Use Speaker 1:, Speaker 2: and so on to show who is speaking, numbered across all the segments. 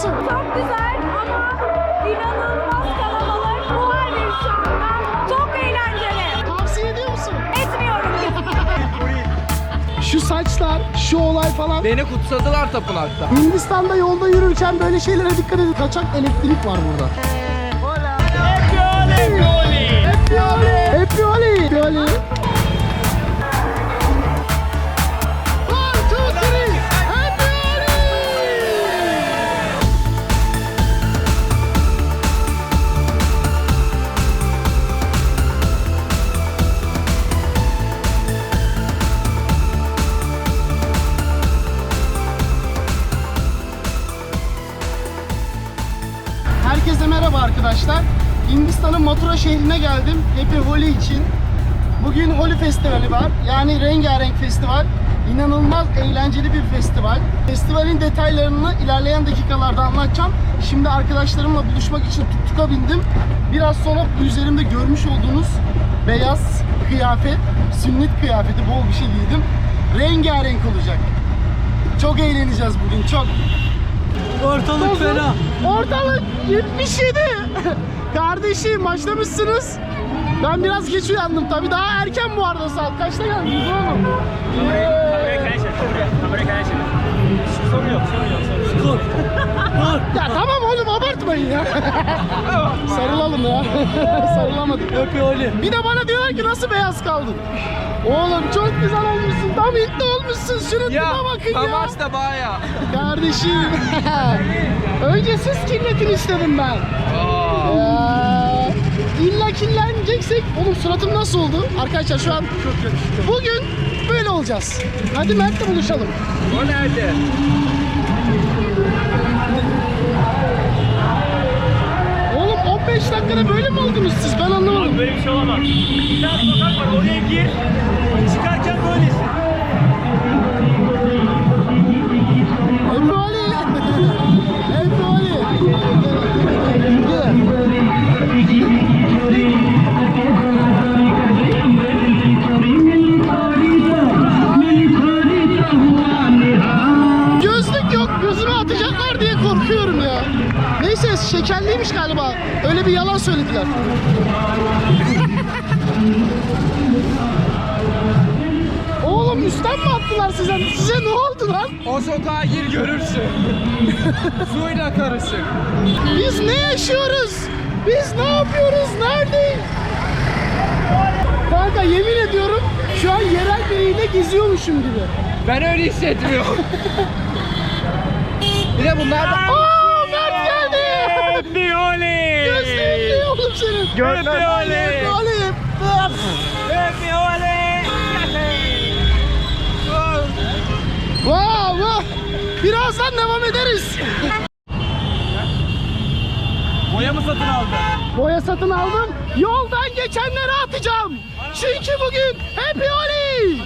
Speaker 1: musun?
Speaker 2: Çok güzel ama inanılmaz kalabalık. Bu haldeyiz şu anda. Çok eğlenceli.
Speaker 1: Tavsiye ediyor musun?
Speaker 2: Etmiyorum.
Speaker 1: Şu saçlar, şu olay falan.
Speaker 3: Beni kutsadılar tapınakta.
Speaker 1: Hindistan'da yolda yürürken böyle şeylere dikkat edin. Kaçak elektrik var burada. Happy Holi! Happy Holi! Happy Holi! One, Şehrine geldim. Happy Holi için. Bugün Holi Festivali var. Yani rengarenk festival. İnanılmaz eğlenceli bir festival. Festivalin detaylarını ilerleyen dakikalarda anlatacağım. Şimdi arkadaşlarımla buluşmak için tuttuka bindim. Biraz sonra üzerimde görmüş olduğunuz beyaz kıyafet, sünnet kıyafeti bol bir şey giydim. Rengarenk olacak. Çok eğleneceğiz bugün, çok.
Speaker 3: Ortalık fena.
Speaker 1: Ortalık 77. Kardeşim başlamışsınız. Ben biraz geç uyandım tabi. Daha erken bu arada saat. Kaçta geldiniz oğlum? Ya tamam oğlum abartmayın ya. Sarılalım ya. Sarılamadık.
Speaker 3: Happy Holi.
Speaker 1: Bir de bana diyorlar ki nasıl beyaz kaldın? Oğlum çok güzel olmuşsun. Tam Hintli olmuşsun. Şuna
Speaker 3: Ya
Speaker 1: bakın ya.
Speaker 3: Kamaç da baya.
Speaker 1: Kardeşim. Önce siz kirletin istedim ben. Ee, illa kirleneceksek oğlum suratım nasıl oldu? Arkadaşlar şu an bugün böyle olacağız. Hadi Mert'le buluşalım.
Speaker 3: O nerede?
Speaker 1: Oğlum 15 dakikada böyle mi oldunuz siz? Ben anlamadım.
Speaker 4: Böyle bir şey olamaz. Bir tane sokak var oraya gir. Çıkarken böylesin.
Speaker 1: Attılar size? Size ne oldu lan?
Speaker 3: O sokağa gir görürsün. Suyla karışık.
Speaker 1: Biz ne yaşıyoruz? Biz ne yapıyoruz? Neredeyiz? Kanka yemin ediyorum şu an yerel biriyle geziyormuşum gibi.
Speaker 3: Ben öyle hissetmiyorum. Bir de bunlar da...
Speaker 1: Aa Mert geldi. Gözlüğün ne oğlum senin?
Speaker 4: Happy Holi!
Speaker 1: Oğlum.
Speaker 4: Happy
Speaker 1: Birazdan devam ederiz.
Speaker 4: Boya mı satın aldın?
Speaker 1: Boya satın aldım. Yoldan geçenlere atacağım. Çünkü bugün Happy Holi.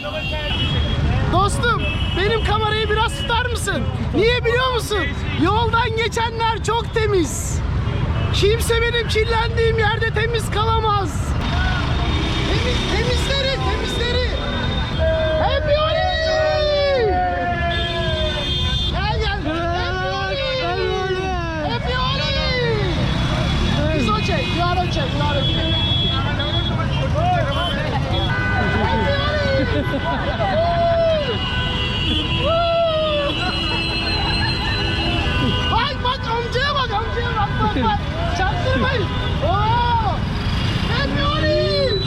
Speaker 1: Dostum benim kamerayı biraz tutar mısın? Niye biliyor musun? Yoldan geçenler çok temiz. Kimse benim kirlendiğim yerde temiz kalamaz. Temiz, temizleri, temizleri. Happy Holi! Gel gel. Happy Holi! Happy Holi! It's okay. You are okay. You are okay. Bak bak amcaya bak bak. Çaktırmayın. Oo! Happy Holi!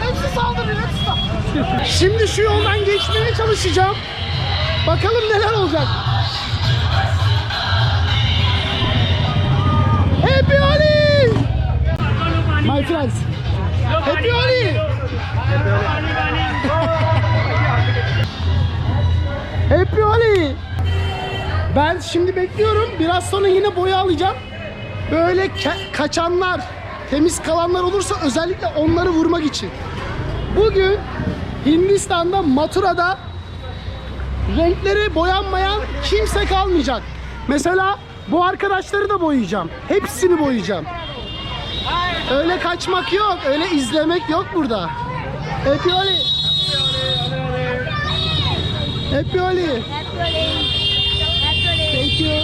Speaker 1: Hepsi saldırıyor, hepsi saldırıyor. Şimdi şu yoldan geçmeye çalışacağım. Bakalım neler olacak. Happy Holi! My friends. Happy Happy Holi! Ben şimdi bekliyorum. Biraz sonra yine boya alacağım. Böyle kaçanlar, temiz kalanlar olursa özellikle onları vurmak için. Bugün Hindistan'da Mathura'da renkleri boyanmayan kimse kalmayacak. Mesela bu arkadaşları da boyayacağım. Hepsini boyayacağım. Öyle kaçmak yok, öyle izlemek yok burada. Happy Oli. Happy Oli. Thank you.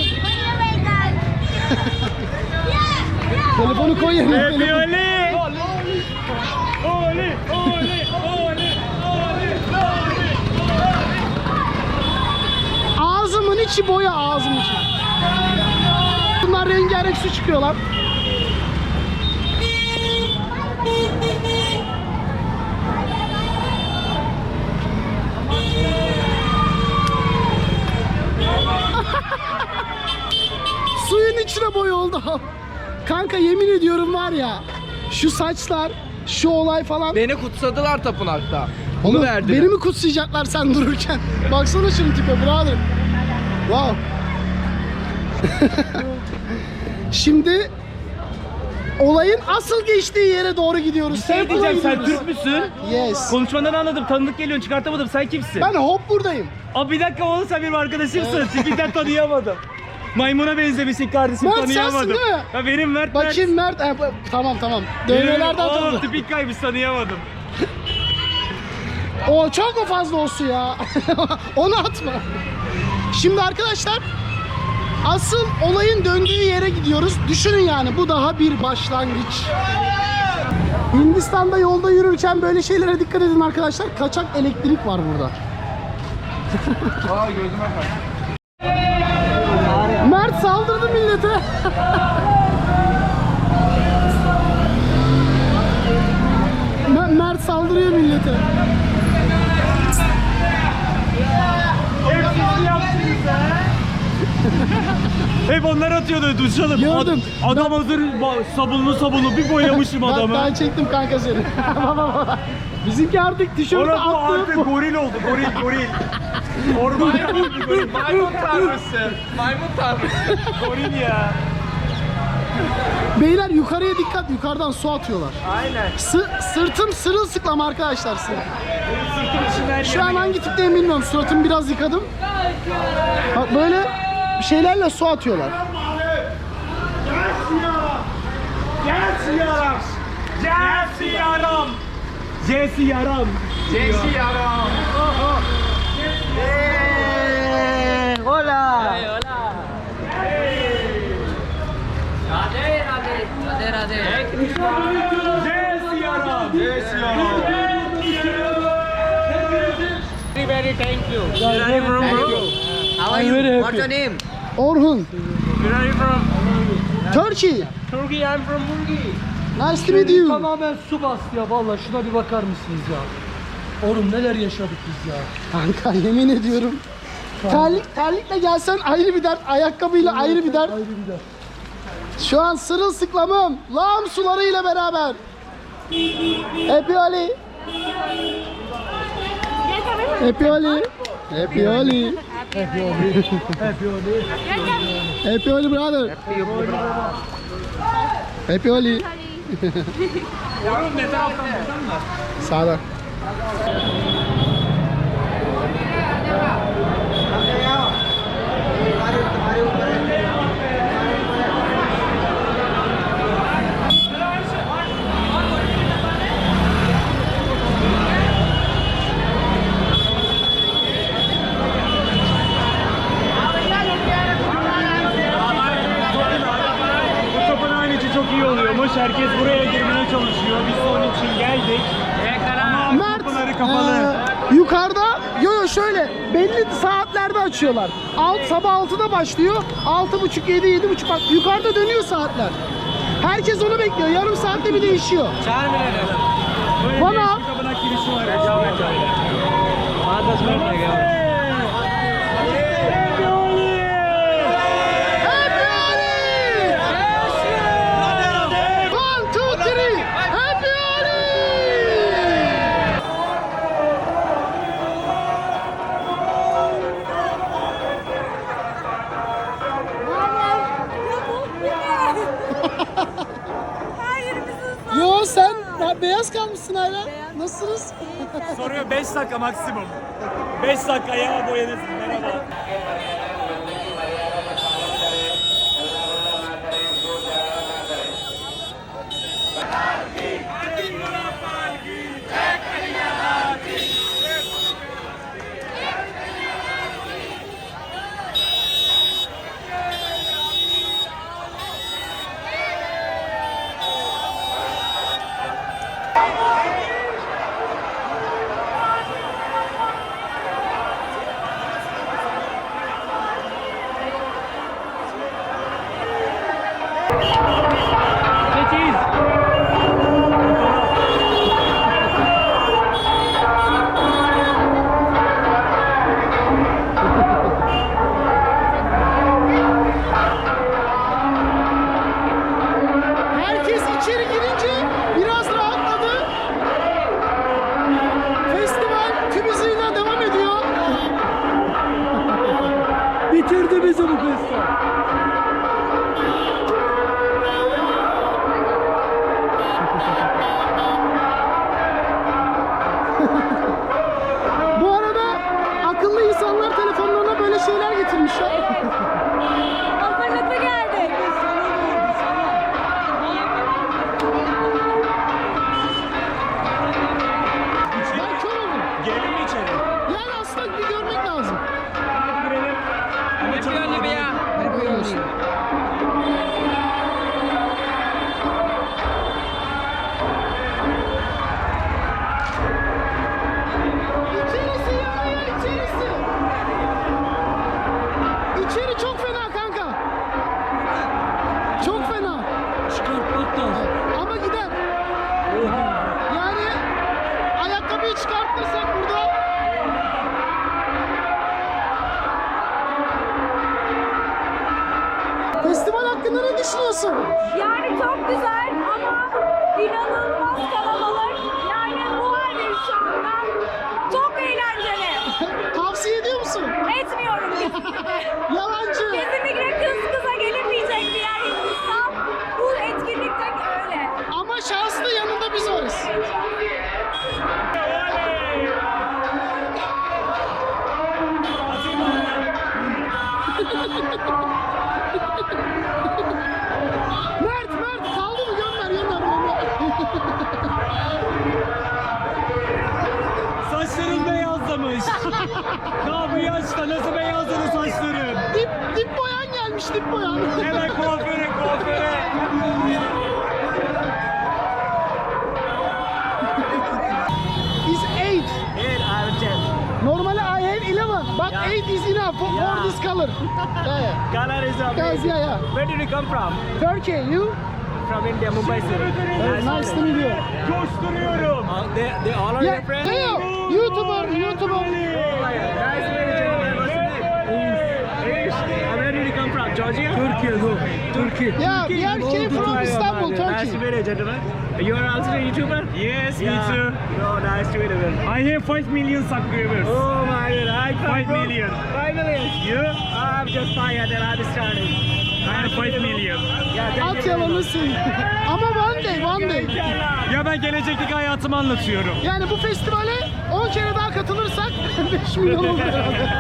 Speaker 1: Telefonu koy yerine.
Speaker 4: Happy
Speaker 1: telefonu.
Speaker 4: Oli! Oli! Oli! Oli! Oli!
Speaker 1: Ağzımın içi boya ağzımın içi. Bunlar rengarenk su çıkıyorlar. İçine boya oldu. Kanka yemin ediyorum var ya şu saçlar, şu olay falan.
Speaker 3: Beni kutsadılar tapınakta. Bunu
Speaker 1: Oğlum,
Speaker 3: verdiler.
Speaker 1: Beni mi kutsayacaklar sen dururken? Baksana şunun tipe brother. Wow. Şimdi olayın asıl geçtiği yere doğru gidiyoruz.
Speaker 4: Şey
Speaker 1: Temple'a
Speaker 4: diyeceğim sen. Türk müsün?
Speaker 1: Yes.
Speaker 4: Konuşmandan anladım. Tanıdık geliyorsun çıkartamadım. Sen kimsin?
Speaker 1: Ben hop buradayım.
Speaker 4: Aa bir dakika oğlum sen benim arkadaşımsın. Tipinden tanıyamadım. Maymuna benzemişsin kardeşim
Speaker 1: Mert
Speaker 4: tanıyamadım.
Speaker 1: sensin değil mi?
Speaker 4: Ya benim Mert Mert.
Speaker 1: Bakayım Mert. Ha, bu- tamam tamam.
Speaker 4: Benim-
Speaker 1: Dövmelerden
Speaker 4: Oğlum
Speaker 1: tanıdım.
Speaker 4: tipik kaymış tanıyamadım.
Speaker 1: O çok o fazla olsun ya. Onu atma. Şimdi arkadaşlar asıl olayın döndüğü yere gidiyoruz. Düşünün yani bu daha bir başlangıç. Hindistan'da yolda yürürken böyle şeylere dikkat edin arkadaşlar. Kaçak elektrik var burada.
Speaker 3: Aa gözüme kaç.
Speaker 1: Saldırdı millete. Mer- Mert saldırıyor millete.
Speaker 4: Hep onlar atıyordu duşalım.
Speaker 1: Gördüm.
Speaker 4: adam hazır ba- sabunlu sabunlu bir boyamışım
Speaker 1: Ben,
Speaker 4: adamı.
Speaker 1: ben çektim kanka seni. Bizimki artık tişörtü
Speaker 4: Orası
Speaker 1: attı.
Speaker 4: artık goril oldu goril goril. Ormanya oldu goril.
Speaker 3: Maymun tanrısı. Maymun tanrısı.
Speaker 4: goril ya.
Speaker 1: Beyler yukarıya dikkat. Yukarıdan su atıyorlar.
Speaker 4: Aynen.
Speaker 1: Sı- sırtım sırılsıklam arkadaşlar. Sırtım.
Speaker 4: Sırtım içinden
Speaker 1: Şu an hangi tipteyim bilmiyorum. Suratımı biraz yıkadım. Bak böyle şeylerle su atıyorlar.
Speaker 4: Gelsin yaram. Gelsin yaram. Gelsin yaram.
Speaker 3: Jesse yaram.
Speaker 4: Gelsin yaram. Gelsin yaram.
Speaker 5: Very, very thank you.
Speaker 4: Where are you from bro?
Speaker 5: How are you? What's your name?
Speaker 1: Orhun.
Speaker 4: Where are you from?
Speaker 1: Turkey.
Speaker 5: Turkey, I'm from Turkey.
Speaker 1: Nice to meet you.
Speaker 6: Tamamen su bastı ya valla şuna bir bakar mısınız ya? Oğlum neler yaşadık biz ya.
Speaker 1: Kanka yemin ediyorum. Terlik, terlikle gelsen ayrı bir dert, ayakkabıyla ayrı bir dert.
Speaker 6: Ayrı bir de.
Speaker 1: Şu an sırılsıklamım. Lağım sularıyla beraber. Happy Oli. Happy Oli. Happy Oli.
Speaker 6: Happy Oli. Happy Oli
Speaker 1: brother. Happy Oli.
Speaker 4: Oğlum ne taraftan buradan mı?
Speaker 1: Sağdan.
Speaker 4: Bu tapınağın içi çok iyi oluyormuş. Herkes buraya girmeye çalışıyor. Biz de onun için geldik. Ama
Speaker 1: Mert,
Speaker 4: kapıları kapalı.
Speaker 1: eee, yukarıda, yo yo şöyle, belli saatlerde açıyorlar. Alt, sabah 6'da başlıyor, 6.30, 7, 7.30, bak yukarıda dönüyor saatler. Herkes onu bekliyor, yarım saatte bir değişiyor.
Speaker 4: Böyle
Speaker 1: Bana-
Speaker 4: değişik Soruyor 5 dakika maksimum. 5 dakikaya boyanırsın. Merhaba.
Speaker 5: Nasıl beyazladı saçların?
Speaker 1: dip, dip boyan gelmiş, dip boyan.
Speaker 5: Hemen kuaföre kuaföre.
Speaker 1: is 8.
Speaker 5: Evet abi
Speaker 1: Normally I have 11, but 8 is enough for,
Speaker 5: Yeah.
Speaker 1: for this color. Yeah, yeah.
Speaker 5: Color is
Speaker 1: Guys,
Speaker 5: amazing.
Speaker 1: yeah, yeah.
Speaker 5: Where did you come from?
Speaker 1: Turkey, you?
Speaker 5: From India, Mumbai city.
Speaker 1: Very nice to meet you.
Speaker 5: Coşturuyorum. Uh, they, they all are
Speaker 1: Yeah,
Speaker 5: your friends?
Speaker 1: yeah, yeah. YouTuber, YouTuber.
Speaker 5: Oh, yeah. Nice to meet you, gentlemen. What's your name? Ish. And where did you come from?
Speaker 7: Türkiye bu. Türkiye.
Speaker 1: Yeah, we are came from Istanbul,
Speaker 5: Nice to
Speaker 1: Turkey.
Speaker 5: meet you, gentlemen. You are also a YouTuber? Yes,
Speaker 4: me too.
Speaker 5: Oh, nice to meet you.
Speaker 4: I have 5 million subscribers.
Speaker 5: Oh my god, I come
Speaker 4: Five
Speaker 5: from-
Speaker 4: million.
Speaker 5: Five million.
Speaker 4: You?
Speaker 5: I'm just five and I'm starting.
Speaker 4: I have 5 million.
Speaker 5: Yeah,
Speaker 1: At
Speaker 5: you very
Speaker 1: yalanı
Speaker 5: much.
Speaker 1: sil. Ama one day, one day.
Speaker 4: Ya ben gelecekteki hayatımı anlatıyorum.
Speaker 1: Yani bu festivale 10 kere daha katılırsak 5 milyon olur herhalde.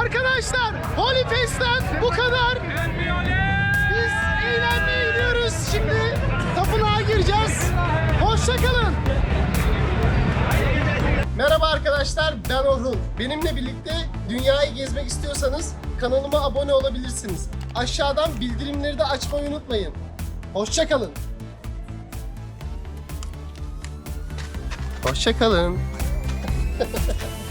Speaker 1: Arkadaşlar Holy Fest'ten bu kadar. Biz eğlenmeye gidiyoruz. Şimdi tapınağa gireceğiz. Hoşçakalın. Merhaba arkadaşlar ben Orhun. Benimle birlikte dünyayı gezmek istiyorsanız kanalıma abone olabilirsiniz. Aşağıdan bildirimleri de açmayı unutmayın. Hoşçakalın. Hoşçakalın. ha ha ha